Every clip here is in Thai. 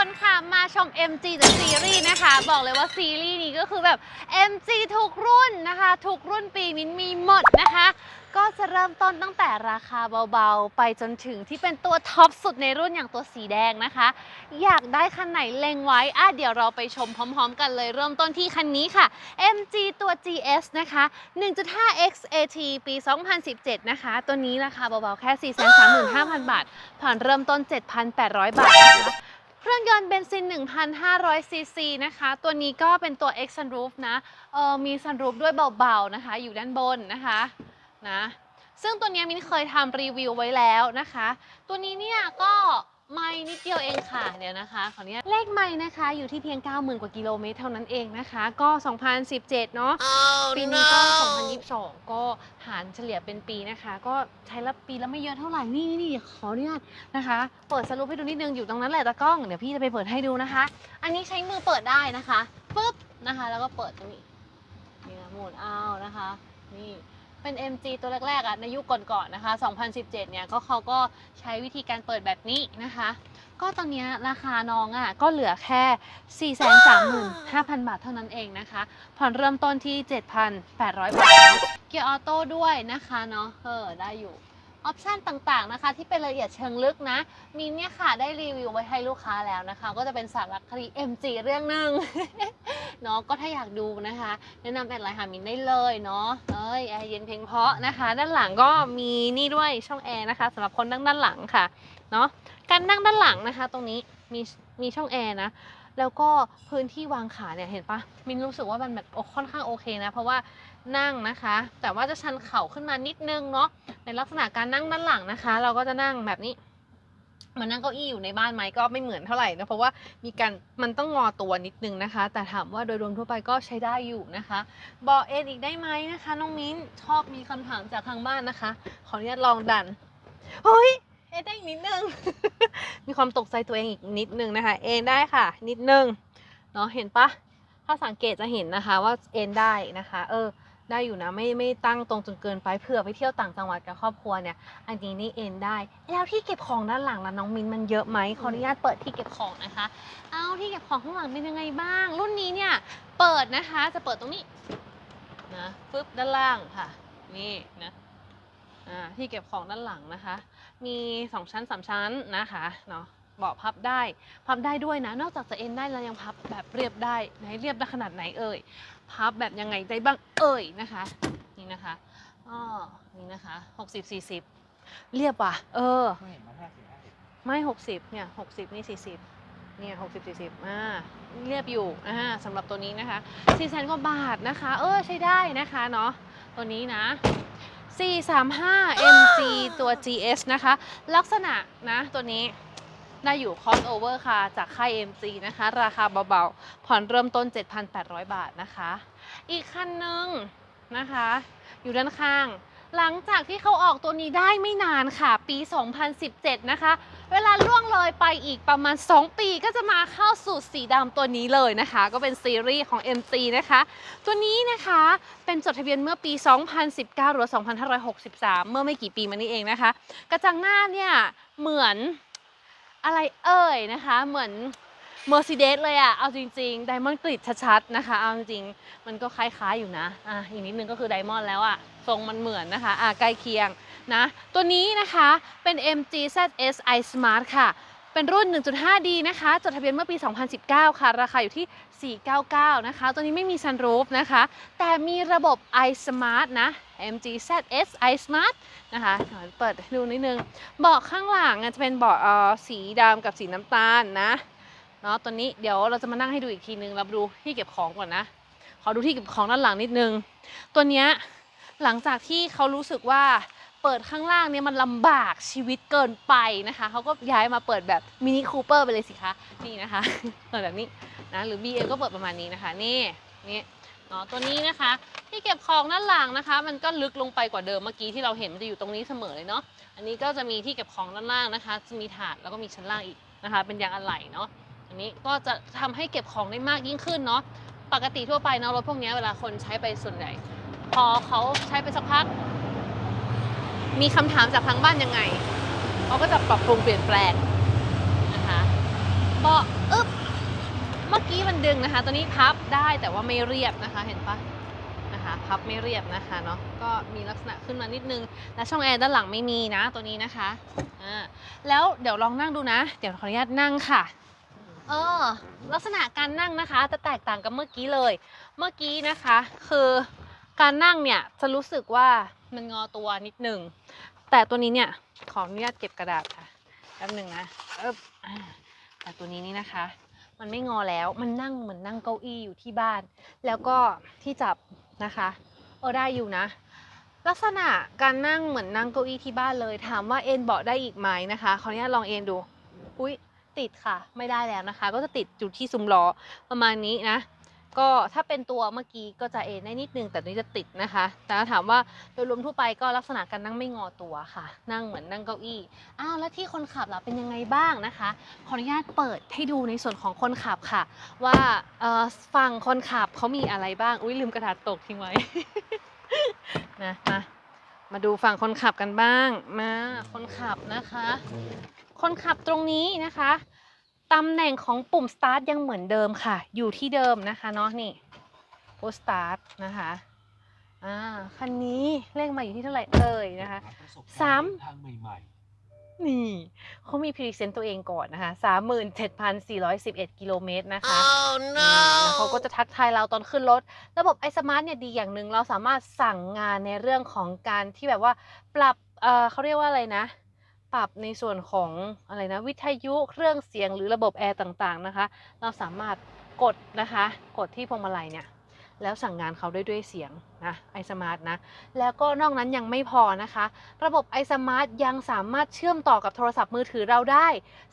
คนค่ะ มาชม MG The Series นะคะ บอกเลยว่าซีรีส์นี้ก็คือแบบ MG ทุกรุ่นนะคะ ทุกรุ่นปีมินมีหมดนะคะ ก็จะเริ่มต้นตั้งแต่ราคาเบาๆ ไปจนถึงที่เป็นตัวท็อปสุดในรุ่นอย่างตัวสีแดงนะคะ อยากได้คันไหนเล็งไว้อะเดี๋ยวเราไปชมพร้อมๆ กันเลย เริ่มต้นที่คันนี้ค่ะ MG ตัว GS นะคะ 1.5 XAT ปี 2017 นะคะ ตัวนี้ราคาเบาๆ แค่ 435,000 บาท ผ่อนเริ่มต้น 7,800 บาทนะคะ เครื่องยนต์เบนซิน 1,500 ซีซีนะคะ ตัวนี้ก็เป็นตัว X Sunroof นะเออมี Sunroof ด้วยเบาๆนะคะ อยู่ด้านบนนะคะนะซึ่งตัวนี้มินเคยทำรีวิวไว้แล้วนะคะ ตัวนี้เนี่ยก็ ไม่นิดเดียวเองค่ะเดี๋ยวนะคะขออนุญาตเลขไม่นะคะอยู่ที่เพียง 90,000 กว่ากิโลเมตรเท่านั้นเองนะคะ ก็ 2017 เนาะปีนี้ก็2022 ก็หารเฉลี่ยเป็นปีนะคะ ก็ใช้ละปีละไม่เยอะเท่าไหร่นี่นี่ขออนุญาตนะคะ เปิดสรุปให้ดูนิดนึงอยู่ตรงนั้นแหละตากล้องเดี๋ยวพี่จะไปเปิดให้ดูนะคะ อันนี้ใช้มือเปิดได้นะคะปึ๊บนะคะ แล้วก็เปิดตรงนี้นี่นะหมุนเอานะคะ นี่ เป็น MG ตัวแรกๆอะในยุคก่อนๆนะคะ 2017 เนี่ยก็เขาก็ใช้วิธีการเปิดแบบนี้นะคะ ก็ตอนนี้ราคาน้องอะก็เหลือแค่ 435,000 บาทเท่านั้นเองนะคะ ผ่อนเริ่มต้นที่ 7,800 บาทเนอะเกียร์ออโต้ด้วยนะคะเนาะเออได้อยู่ ออปชันต่างๆนะคะ ที่เป็นรายละเอียดเชิงลึกนะ มีเนี่ยค่ะได้รีวิวไว้ให้ลูกค้าแล้วนะคะ ก็จะเป็นสารคดี MG เรื่องหนึ่งเนาะก็ถ้าอยากดูนะคะ แนะนำแอดไลน์หามินได้เลยเนาะเอ้ยแอร์เย็นเพียงเพาะนะคะ ด้านหลังก็มีนี่ด้วยช่องแอร์นะคะสำหรับคนนั่งด้านหลังค่ะเนาะการนั่งด้านหลังนะคะ ตรงนี้มีมีช่องแอร์นะแล้วก็พื้นที่วางขาเนี่ยเห็นปะมินรู้สึกว่ามันแบบโอ้ค่อนข้างโอเคนะ เพราะว่า นั่งนะคะ แต่ว่าจะชันเข่าขึ้นมานิดนึงเนาะในลักษณะการนั่งด้านหลังนะคะ เราก็จะนั่งแบบนี้เหมันนั่งเก้าอี้อยู่ในบ้านไหมก็ไม่เหมือนเท่าไหร่นะเพราะว่ามีการมันต้องงอตัวนิดนึงนะคะ แต่ถามว่าโดยรวมทั่วไปก็ใช้ได้อยู่นะคะเบาะเอ็นอีกได้ไหมนะคะ น้องมิ้นชอบมีคำถามจากทางบ้านนะคะ ขออนุญาตลองดันเฮ้ยเอ็นได้อีกนิดนึง มีความตกใจตัวเองอีกนิดนึงนะคะ เอ็นได้ค่ะ นิดนึงเนาะเห็นปะถ้าสังเกตจะเห็นนะคะว่าเอ็นได้นะคะ เออ ได้อยู่นะไม่ไม่ตั้งตรงจนเกินไปเผื่อไปเที่ยวต่างจังหวัดกับครอบครัวเนี่ย อันนี้นี่เอ็นได้ แล้วที่เก็บของด้านหลังล่ะน้องมินมันเยอะไหมขออนุญาตเปิดที่เก็บของนะคะ เอาที่เก็บของข้างหลังเป็นยังไงบ้าง รุ่นนี้เนี่ยเปิดนะคะจะเปิดตรงนี้นะปึ๊บด้านล่างค่ะ นี่นะอ่าที่เก็บของด้านหลังนะคะ มีสองชั้นสามชั้นนะคะเนาะเบาะพับได้ พับได้ด้วยนะ นอกจากจะเอ็นได้แล้วยังพับแบบเรียบได้ไหนเรียบได้ขนาดไหนเอ่ย พับแบบยังไงได้บ้างเอ่ยนะคะนี่นะคะอ้อนี่นะคะหกสิบสี่สิบเรียบว่ะ เออ ไม่เห็นมาห้าสิบห้าสิบไม่หกสิบเนี่ยหกสิบนี่สี่สิบเนี่ยหกสิบสี่สิบอ่าเรียบอยู่อ่าสำหรับตัวนี้นะคะสี่แสนกว่าบาทนะคะ เออใช้ได้นะคะเนาะตัวนี้นะ 435 MG ตัว GS นะคะ ลักษณะนะตัวนี้ ได้อยู่ crossover ค่ะจากค่าย MG นะคะ ราคาเบาๆ ผ่อนเริ่มต้น 7,800 บาทนะคะ อีกคันหนึ่งนะคะ อยู่ด้านข้าง หลังจากที่เขาออกตัวนี้ได้ไม่นานค่ะ ปี 2017 นะคะ เวลาล่วงเลยไปอีกประมาณ 2 ปีก็จะมาเข้าสู่สีดำตัวนี้เลยนะคะ ก็เป็นซีรีส์ของ MT นะคะ ตัวนี้นะคะเป็นจดทะเบียนเมื่อปี 2019 หรือ 2563 เมื่อไม่กี่ปีมานี้เองนะคะ กระจังหน้าเนี่ยเหมือน อะไรเอ่ยนะคะ เหมือน Mercedes เลยอะเอาจริงๆ ไดมอนด์กริดชัดๆนะคะ เอาจริงๆ มันก็คล้ายๆอยู่นะ อะอีกนิดนึงก็คือไดมอนด์แล้วอะทรงมันเหมือนนะคะ อะใกล้เคียงนะ ตัวนี้นะคะเป็น MG ZS i Smart ค่ะ เป็นรุ่น 1.5D นะคะ จดทะเบียนเมื่อปี 2019 ค่ะ ราคาอยู่ที่ 499 นะคะ ตัวนี้ไม่มี sunroof นะคะ แต่มีระบบ iSmart นะ MG ZS iSmart นะคะเดี๋ยวเปิดดูนิดนึง เบาะข้างหลังจะเป็นเบาะสีดำกับสีน้ำตาลนะเนาะตัวนี้เดี๋ยวเราจะมานั่งให้ดูอีกทีนึงเราดูที่เก็บของก่อนนะ ขอดูที่เก็บของด้านหลังนิดนึง ตัวเนี้ยหลังจากที่เขารู้สึกว่า เปิดข้างล่างเนี่ยมันลำบากชีวิตเกินไปนะคะ เขาก็ย้ายมาเปิดแบบมินิคูเปอร์ไปเลยสิคะ นี่นะคะ เปิดแบบนี้นะ หรือ BM ก็เปิดประมาณนี้นะคะ นี่ นี่เนาะ ตัวนี้นะคะ ที่เก็บของด้านหลังนะคะ มันก็ลึกลงไปกว่าเดิมเมื่อกี้ที่เราเห็นมันจะอยู่ตรงนี้เสมอเลยเนาะ อันนี้ก็จะมีที่เก็บของด้านล่างนะคะ จะมีถาดแล้วก็มีชั้นล่างอีกนะคะ เป็นยางอะไหล่เนาะ อันนี้ก็จะทำให้เก็บของได้มากยิ่งขึ้นเนาะ ปกติทั่วไปเนาะรถพวกนี้เวลาคนใช้ไปส่วนใหญ่ พอเขาใช้ไปสักพัก มีคำถามจากทางบ้านยังไงเขาก็จะปรับปรุงเปลี่ยนแปลงนะคะบาะอึ๊บเมื่อกี้มันดึงนะคะ ตัวนี้พับได้แต่ว่าไม่เรียบนะคะ เห็นปะนะคะพับไม่เรียบนะคะเนาะก็มีลักษณะขึ้นมานิดนึง และช่องแอร์ด้านหลังไม่มีนะตัวนี้นะคะอ่าแล้วเดี๋ยวลองนั่งดูนะ เดี๋ยวขออนุญาตนั่งค่ะเออลักษณะการนั่งนะคะ จะแตกต่างกับเมื่อกี้เลย เมื่อกี้นะคะ คือ การนั่งเนี่ยจะรู้สึกว่ามันงอตัวนิดหนึ่ง แต่ตัวนี้เนี่ยขออนุญาตเก็บกระดาษค่ะแป๊บหนึ่งนะแต่ตัวนี้นี่นะคะ มันไม่งอแล้วมันนั่งเหมือนนั่งเก้าอี้อยู่ที่บ้าน แล้วก็ที่จับนะคะเออได้อยู่นะ ลักษณะการนั่งเหมือนนั่งเก้าอี้ที่บ้านเลย ถามว่าเอ็นเบาะได้อีกไหมนะคะขออนุญาตลองเอ็นดู อุ้ยติดค่ะ ไม่ได้แล้วนะคะ ก็จะติดอยู่ที่ซุ้มล้อประมาณนี้นะ ก็ถ้าเป็นตัวเมื่อกี้ก็จะเอ็นได้นิดนึงแต่นี้จะติดนะคะ แต่ถ้าถามว่าโดยรวมทั่วไปก็ลักษณะการนั่งไม่งอตัวค่ะ นั่งเหมือนนั่งเก้าอี้อ้าวแล้วที่คนขับล่ะเป็นยังไงบ้างนะคะ ขออนุญาตเปิดให้ดูในส่วนของคนขับค่ะ ว่าฝั่งคนขับเขามีอะไรบ้างอุ้ยลืมกระดาษตกทิ้งไว้นะมามาดูฝั่งคนขับกันบ้างมาคนขับนะคะ คนขับตรงนี้นะคะ ตำแหน่งของปุ่ม start ยังเหมือนเดิมค่ะ อยู่ที่เดิมนะคะเนาะนี่ push start นะคะอ่าคันนี้เลขมาอยู่ที่เท่าไหร่เอ่ยนะคะสามทางใหม่นี่เขามีพรีเซนต์ตัวเองก่อนนะคะ37,411กิโลเมตรนะคะ Oh นี่แล้วเขาก็จะทักทายเราตอนขึ้นรถ ระบบไอสมาร์ทเนี่ยดีอย่างหนึ่งเราสามารถสั่งงานในเรื่องของการที่แบบว่าปรับเอ่อเขาเรียกว่าอะไรนะ ปรับในส่วนของอะไรนะวิทยุเครื่องเสียงหรือระบบแอร์ต่างๆนะคะ เราสามารถกดนะคะ กดที่พวงมาลัยเนี่ย แล้วสั่งงานเขาด้วยด้วยเสียงนะไอสมาร์ทนะ แล้วก็นอกนั้นยังไม่พอนะคะ ระบบ iSmart ยังสามารถเชื่อมต่อกับโทรศัพท์มือถือเราได้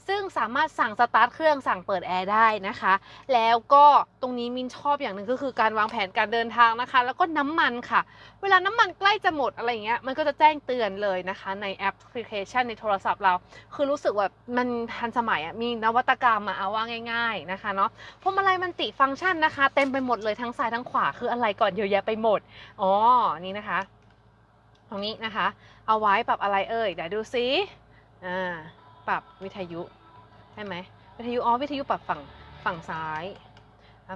ซึ่งสามารถสั่งสตาร์ทเครื่องสั่งเปิดแอร์ได้นะคะ แล้วก็ตรงนี้มินชอบอย่างหนึ่งก็คือการวางแผนการเดินทางนะคะ แล้วก็น้ำมันค่ะ เวลาน้ำมันใกล้จะหมดอะไรเงี้ยมันก็จะแจ้งเตือนเลยนะคะ ในแอปพลิเคชันในโทรศัพท์เรา คือรู้สึกว่ามันทันสมัยอะมีนวัตกรรมมาเอาว่าง่าย ๆนะคะเนาะพวงมาลัยมันติฟังก์ชันนะคะ เต็มไปหมดเลยทั้งซ้ายทั้งขวาคืออะไรก่อนเยอะแยะไปหมด อ๋อ นี่นะคะ ตรงนี้นะคะ เอาไว้ปรับอะไรเอ่ย เดี๋ยวดูซิอ่า ปรับวิทยุใช่ไหม วิทยุ อ๋อ วิทยุปรับฝั่งฝั่งซ้าย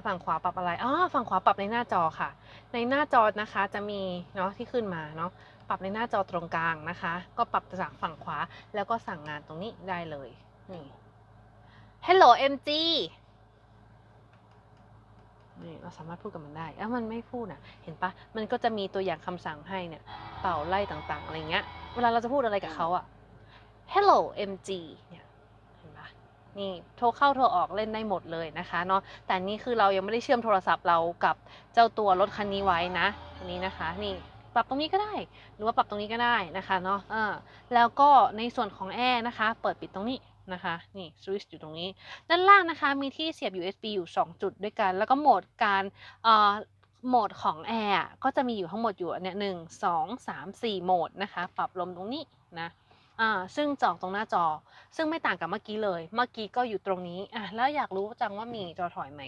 ฝั่งขวาปรับอะไร อ๋อ ฝั่งขวาปรับในหน้าจอค่ะ ในหน้าจอนะคะจะมีเนาะที่ขึ้นมาเนาะ ปรับในหน้าจอตรงกลางนะคะ ก็ปรับจากฝั่งขวาแล้วก็สั่งงานตรงนี้ได้เลย นี่ Hello MG นี่เราสามารถพูดกับมันได้อ้าวมันไม่พูดนะเห็นปะมันก็จะมีตัวอย่างคำสั่งให้เนี่ย เป่าไล่ต่างๆอะไรเงี้ย เวลาเราจะพูดอะไรกับเขาอะ Hello MG เนี่ยเห็นปะนี่โทรเข้าโทรออกเล่นได้หมดเลยนะคะเนาะแต่นี่คือเรายังไม่ได้เชื่อมโทรศัพท์เรากับเจ้าตัวรถคันนี้ไว้นะอันนี้นะคะ นี่ปรับตรงนี้ก็ได้ หรือว่าปรับตรงนี้ก็ได้นะคะเนาะเออแล้วก็ในส่วนของแอร์นะคะ เปิดปิดตรงนี้ นะคะ นี่สวิตช์อยู่ตรงนี้ ด้านล่างนะคะ มีที่เสียบ USB อยู่ 2 จุดด้วยกัน แล้วก็โหมดการเอ่อโหมดของแอร์ก็จะมีอยู่ทั้งหมดอยู่เนี่ยหนึ่งสองสามสี่โหมดนะคะ ปรับลมตรงนี้นะอ่าซึ่งจอตรงหน้าจอ ซึ่งไม่ต่างกับเมื่อกี้เลย เมื่อกี้ก็อยู่ตรงนี้อะแล้วอยากรู้จังว่ามีจอถอยไหม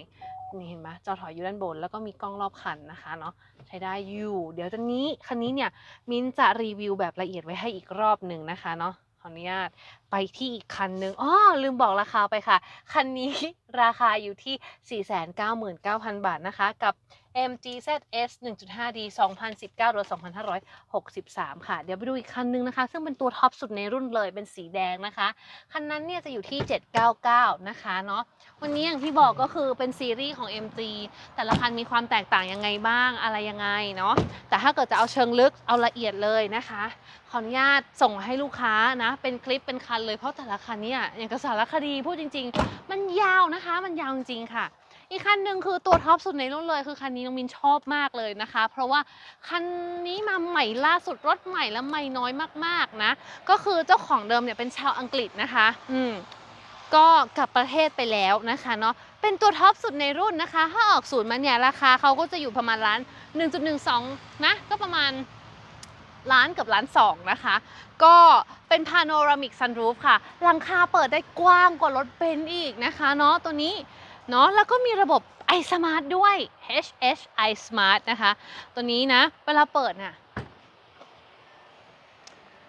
นี่เห็นไหมจอถอยอยู่ด้านบน แล้วก็มีกล้องรอบคันนะคะเนาะใช้ได้อยู่ เดี๋ยวตอนนี้คันนี้เนี่ยมินจะรีวิวแบบละเอียดไว้ให้อีกรอบหนึ่งนะคะเนาะ ขออนุญาตไปที่อีกคันหนึ่งอ๋อลืมบอกราคาไปค่ะ คันนี้ราคาอยู่ที่ 499,000 บาทนะคะ กับ MG ZS 1.5D 2019หรือ2563 ค่ะ เดี๋ยวไปดูอีกคันนึงนะคะ ซึ่งเป็นตัวท็อปสุดในรุ่นเลยเป็นสีแดงนะคะ คันนั้นเนี่ยจะอยู่ที่ 799 นะคะเนาะวันนี้อย่างที่บอกก็คือเป็นซีรีส์ของ MG แต่ละคันมีความแตกต่างยังไงบ้างอะไรยังไงเนาะแต่ถ้าเกิดจะเอาเชิงลึกเอาละเอียดเลยนะคะ ขออนุญาตส่งให้ลูกค้านะ เป็นคลิปเป็นคันเลยเพราะแต่ละคันเนี่ยอย่างกระสารคดีพูดจริง ๆ มันยาวนะคะ มันยาวจริงๆค่ะ อีกคันหนึ่งคือตัวท็อปสุดในรุ่นเลย คือคันนี้น้องมินชอบมากเลยนะคะ เพราะว่าคันนี้มาใหม่ล่าสุดรถใหม่และไม่น้อยมากๆนะ ก็คือเจ้าของเดิมเนี่ยเป็นชาวอังกฤษนะคะ อืมก็กลับประเทศไปแล้วนะคะเนาะเป็นตัวท็อปสุดในรุ่นนะคะ ถ้าออกศูนย์มาเนี่ยราคาเขาก็จะอยู่ประมาณล้าน 1.12 นะ ก็ประมาณล้านเกับล้านสองนะคะ ก็เป็นพาโนรามิกซันรูฟค่ะ หลังคาเปิดได้กว้างกว่ารถเบนซ์อีกนะคะเนาะตัวนี้ เนาะแล้วก็มีระบบ iSmart ด้วย HH iSmart นะคะ ตัวนี้นะ เวลาเปิดน่ะ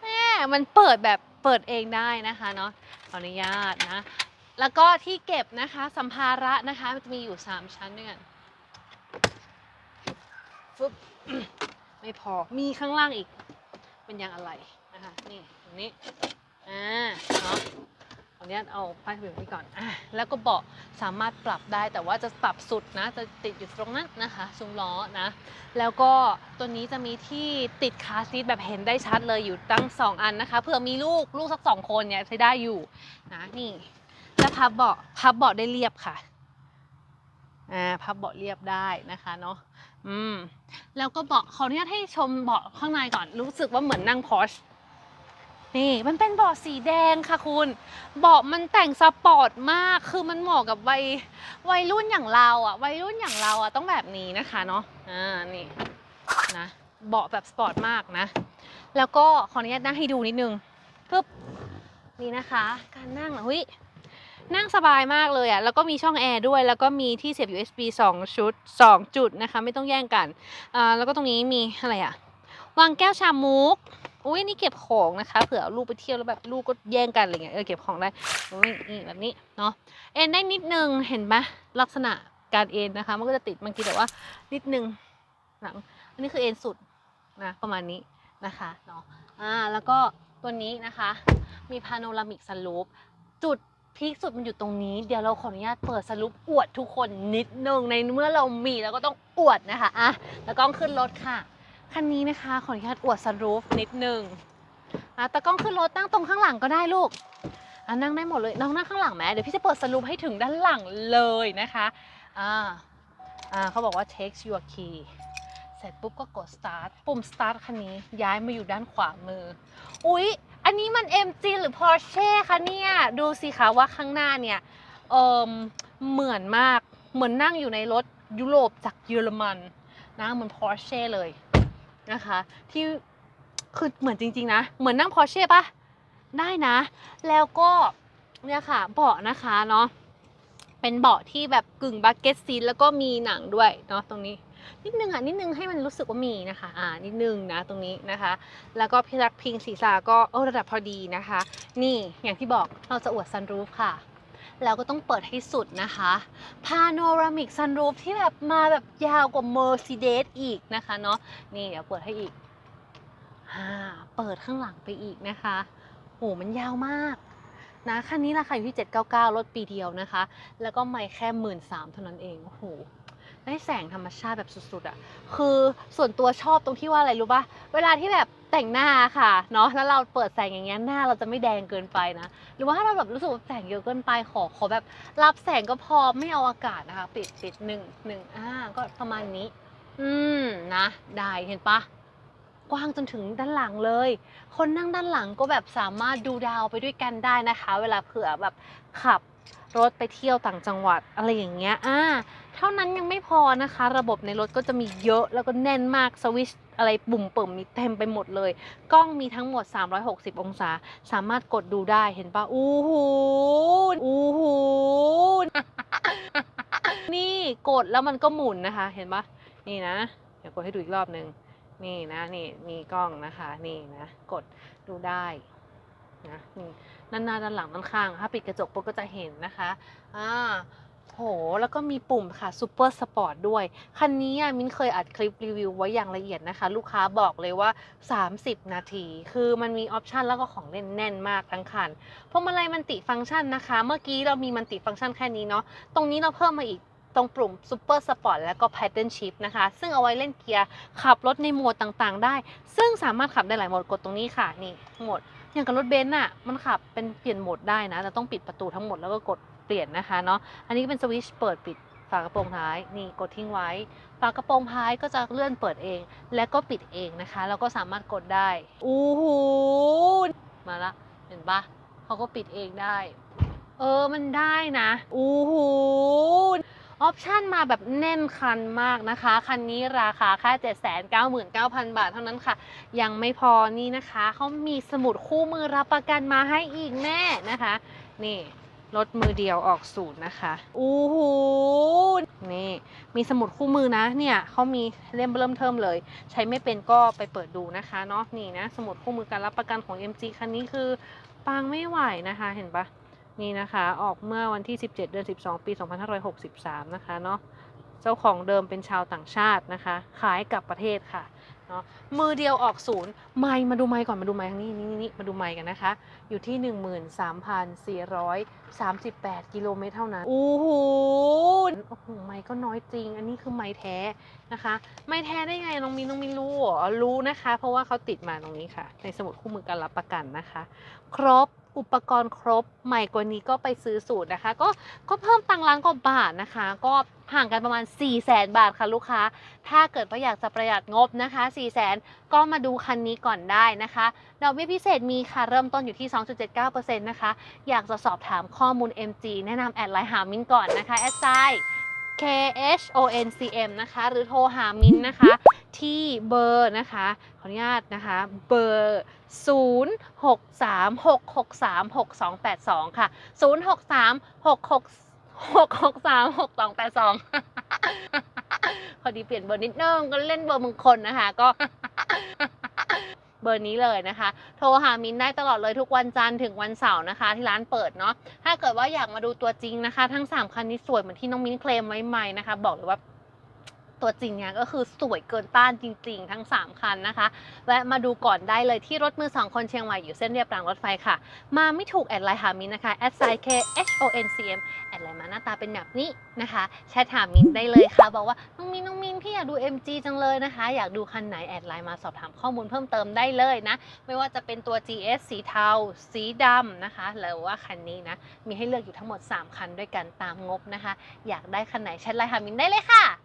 แมมันเปิดแบบเปิดเองได้นะคะเนาะขออนุญาตนะ แล้วก็ที่เก็บนะคะ สัมภาระนะคะมันจะมีอยู่ 3 ชั้นด้วยกันฟึบไม่พอมีข้างล่างอีกเป็นยางอะไรนะคะนี่ตรงนี้อ่าเนาะ อนุญาตเอาป้ายทะเบียนไว้ก่อนอะแล้วก็เบาะสามารถปรับได้แต่ว่าจะปรับสุดนะจะติดอยู่ตรงนั้นนะคะซุ้มล้อนะ แล้วก็ตัวนี้จะมีที่ติดคาซีทแบบเห็นได้ชัดเลยอยู่ตั้ง 2 อันนะคะเผื่อมีลูกลูกสักสองคนเนี่ยใช้ได้อยู่นะนี่แล้วพับเบาะพับเบาะได้เรียบค่ะอ่าพับเบาะเรียบได้นะคะเนาะอืมแล้วก็เบาะขออนุญาตให้ชมเบาะข้างในก่อนรู้สึกว่าเหมือนนั่งพอช นี่มันเป็นเบาะสีแดงค่ะคุณเบาะมันแต่งสปอร์ตมากคือมันเหมาะกับวัยวัยรุ่นอย่างเราอะวัยรุ่นอย่างเราอะต้องแบบนี้นะคะเนาะอ่านี่นะเบาะแบบสปอร์ตมากนะ แล้วก็ขออนุญาตนั่งให้ดูนิดนึงปึ๊บนี่นะคะ การนั่งอะเฮ้ยนั่งสบายมากเลยอะ่ะ แล้วก็มีช่องแอร์ด้วย แล้วก็มีที่เสียบ USB 2 ชุด 2 จุดนะคะ ไม่ต้องแย่งกัน อ่า แล้วก็ตรงนี้มีอะไรอะ่ะ วางแก้วชามุก อุ้ยนี่เก็บของนะคะ เผื่อลูกไปเที่ยวแล้วแบบลูกก็แย่งกันอะไรเงี้ยเออเก็บของได้อุ้ยนี่แบบนี้เนาะเอ็นได้นิดนึงเห็นปะลักษณะการเอ็นนะคะ มันก็จะติดบางทีแต่ว่านิดนึงหลังอันนี้คือเอ็นสุดนะประมาณนี้นะคะเนาะอ่าแล้วก็ตัวนี้นะคะ มีพาโนรามิกสลูปจุดพีคสุดมันอยู่ตรงนี้เดี๋ยวเราขออนุญาตเปิดสรุปอวดทุกคนนิดนึงในเมื่อเรามีเราก็ต้องอวดนะคะอะแล้วกล้องขึ้นรถค่ะ คันนี้นะคะขออนุญาตอวดสรูปนิดนึงอะตะกล้องขึ้นรถนั่งตรงข้างหลังก็ได้ลูกนั่งได้หมดเลยน้องนั่งข้างหลังไหมเดี๋ยวพี่จะเปิดสรุปให้ถึงด้านหลังเลยนะคะอ่าอ่าเขาบอกว่า take your key เสร็จปุ๊บก็กด start ปุ่ม start คันนี้ย้ายมาอยู่ด้านขวามือ อุ๊ย อันนี้มัน MG หรือ Porsche คะเนี่ย ดูสิคะว่าข้างหน้าเนี่ยเอมเหมือนมากเหมือนนั่งอยู่ในรถยุโรปจากเยอรมันนะเหมือน Porsche เลย นะคะ ที่คือเหมือนจริง ๆ นะ เหมือนนั่ง Porsche ปะได้นะ แล้วก็เนี่ยค่ะเบาะนะคะเนาะเป็นเบาะที่แบบกึ่งบักเก็ตซีทแล้วก็มีหนังด้วยเนาะตรงนี้นิดนึงอะนิดนึงให้มันรู้สึกว่ามีนะคะอ่านิดนึงนะตรงนี้นะคะ แล้วก็พิรักพิงศีรษะก็เออระดับพอดีนะคะ นี่อย่างที่บอกเราจะอวดซันรูฟค่ะ แล้วก็ต้องเปิดให้สุดนะคะพาโนรามิกซันรูฟที่แบบมาแบบยาวกว่า Mercedes อีกนะคะเนาะนี่เดี๋ยวเปิดให้อีกอ่าเปิดข้างหลังไปอีกนะคะโหมันยาวมากนะคันนี้ราคาอยู่ที่ 799 รถปีเดียวนะคะ แล้วก็ไม่แค่ 1 3ื่นเท่านั้นเองโอ้โห ได้แสงธรรมชาติแบบสุดๆอะ่ะ คือส่วนตัวชอบตรงที่ว่าอะไรรู้ปะเวลาที่แบบแต่งหน้าค่ะเนาะ แล้วเราเปิดแสงอย่างเงี้ยหน้าเราจะไม่แดงเกินไปนะ หรือว่าถ้าเราแบบรู้สึกว่าแสงเยอะเกินไปขอขอแบบรับแสงก็พอไม่เอาอากาศนะคะ ปิดปิดหนึ่งหนึ่งอ่าก็ประมาณนี้ อืมนะได้เห็นปะกว้างจนถึงด้านหลังเลย คนนั่งด้านหลังก็แบบสามารถดูดาวไปด้วยกันได้นะคะ เวลาเผื่อแบบขับ รถไปเที่ยวต่างจังหวัดอะไรอย่างเงี้ยอ่าเท่านั้นยังไม่พอนะคะ ระบบในรถก็จะมีเยอะแล้วก็แน่นมากสวิชอะไรปุ่มเปิ่มมีเต็มไปหมดเลย กล้องมีทั้งหมด 360 องศา สามารถกดดูได้เห็นปะอู้หูอู้หูนี่กดแล้วมันก็หมุนนะคะ เห็นปะนี่นะ เดี๋ยวกดให้ดูอีกรอบหนึ่งนี่นะ นี่มีกล้องนะคะ นี่นะ กดดูได้ นะด้านหน้าด้านหลังด้านข้างถ้าปิดกระจกปุ๊บก็จะเห็นนะคะอ่าโห แล้วก็มีปุ่มค่ะซูเปอร์สปอร์ตด้วย คันนี้มิ้นเคยอัดคลิปรีวิวไว้อย่างละเอียดนะคะ ลูกค้าบอกเลยว่า 30 นาที คือมันมีออปชันแล้วก็ของเล่นแน่นมากทั้งคันพวงมาลัยมันติฟังก์ชันนะคะ เมื่อกี้เรามีมันติฟังก์ชันแค่นี้เนาะ ตรงนี้เราเพิ่มมาอีกตรงปุ่ม Super Sport แล้วก็ Pattern Shift นะคะ ซึ่งเอาไว้เล่นเกียร์ ขับรถในโหมดต่างๆ ได้ ซึ่งสามารถขับได้หลายโหมดกดตรงนี้ค่ะ นี่โหมด อย่างกับรถเบนซ์อะมันขับเป็นเปลี่ยนโหมดได้นะแต่ต้องปิดประตูทั้งหมดแล้วก็กดเปลี่ยนนะคะเนาะอันนี้เป็นสวิตช์เปิดปิดฝากระโปรงท้ายนี่กดทิ้งไว้ ฝากระโปรงท้ายก็จะเลื่อนเปิดเอง และก็ปิดเองนะคะ แล้วก็สามารถกดได้อู้หูมาละเห็นปะเขาก็ปิดเองได้ เออมันได้นะอู้หู ออปชันมาแบบแน่นคันมากนะคะ คันนี้ราคาแค่799,000 บาทเท่านั้นค่ะ ยังไม่พอนี่นะคะเขามีสมุดคู่มือรับประกันมาให้อีกแน่นะคะ นี่รถมือเดียวออกศูนย์นะคะอู้หูนี่ มีสมุดคู่มือนะ เนี่ยเขามีเล่มเริ่มเทิมเลย ใช้ไม่เป็นก็ไปเปิดดูนะคะเนาะนี่นะ สมุดคู่มือการรับประกันของ MG คันนี้คือปังไม่ไหวนะคะ เห็นปะ นี่นะคะ ออกเมื่อวันที่ 17 เดือน 12 ปี 2563 นะคะเนาะ เจ้าของเดิมเป็นชาวต่างชาตินะคะ ขายกลับประเทศค่ะเนาะ มือเดียวออกศูนย์ ไมค์มาดูไมค์ก่อน มาดูไมค์ทางนี้นี่นี่มาดูไมค์กันนะคะ อยู่ที่ 13,438 กิโลเมตรเท่านั้น โอ้โห โอ้โห ไมค์ก็น้อยจริง อันนี้คือไมค์แท้นะคะ ไมค์แท้ได้ไง น้องมินน้องมินรู้เหรอรู้นะคะ เพราะว่าเขาติดมาตรงนี้ค่ะ ในสมุดคู่มือการรับประกันนะคะ ครบ อุปกรณ์ครบใหม่กว่านี้ก็ไปซื้อสูตรนะคะ ก็ก็เพิ่มตังค์ล้านกว่าบาทนะคะ ก็ห่างกันประมาณ 4 0 0แสนบาทค่ะลูกค้า ถ้าเกิดว่าอยากจะประหยัดงบนะคะ 4 0 0แสนก็มาดูคันนี้ก่อนได้นะคะดอกเบี้ยพิเศษมีค่ะ เริ่มต้นอยู่ที่ 2.79%นะคะ อยากจะสอบถามข้อมูล MG แนะนำแอดไลน์หามินก่อนนะคะแอดไซน์ K H O N C M นะคะ หรือโทรหามินนะคะ ที่เบอร์นะคะ ขออนุญาตนะคะ เบอร์ 0 6 3 6 6 3 6 2 8 2 ค่ะ 0 6 3 6 6 6 6 3 6 2 8 2 พอดีเปลี่ยนเบอร์นิดนึงก็เล่นเบอร์มงคลนะคะก็ เบอร์นี้เลยนะคะ โทรหามินได้ตลอดเลยทุกวันจันทร์ถึงวันเสาร์นะคะ ที่ร้านเปิดเนาะถ้าเกิดว่าอยากมาดูตัวจริงนะคะ ทั้ง 3 คันนี้สวยเหมือนที่น้องมิ้นเคลมไว้ใหม่นะคะ บอกเลยว่า ตัวจริงเนี่ยก็คือสวยเกินต้านจริง ๆ ทั้ง 3 คันนะคะแวะมาดูก่อนได้เลยที่รถมือสองคนเชียงใหม่อยู่เส้นเรียบรางรถไฟค่ะ มาไม่ถูกแอดไลน์หามินนะคะแอดไซน์ K H O N C M แอดไลน์มาหน้าตาเป็นแบบนี้นะคะแชทถามมินได้เลยค่ะ บอกว่าน้องมินน้องมินพี่อยากดู MG จังเลยนะคะ อยากดูคันไหนแอดไลน์มาสอบถามข้อมูลเพิ่มเติมได้เลยนะ ไม่ว่าจะเป็นตัว GS สีเทา สีดำนะคะหรือว่าคันนี้นะมีให้เลือกอยู่ทั้งหมด 3 คันด้วยกันตามงบนะคะ อยากได้คันไหนแชทไลน์หามินได้เลยค่ะ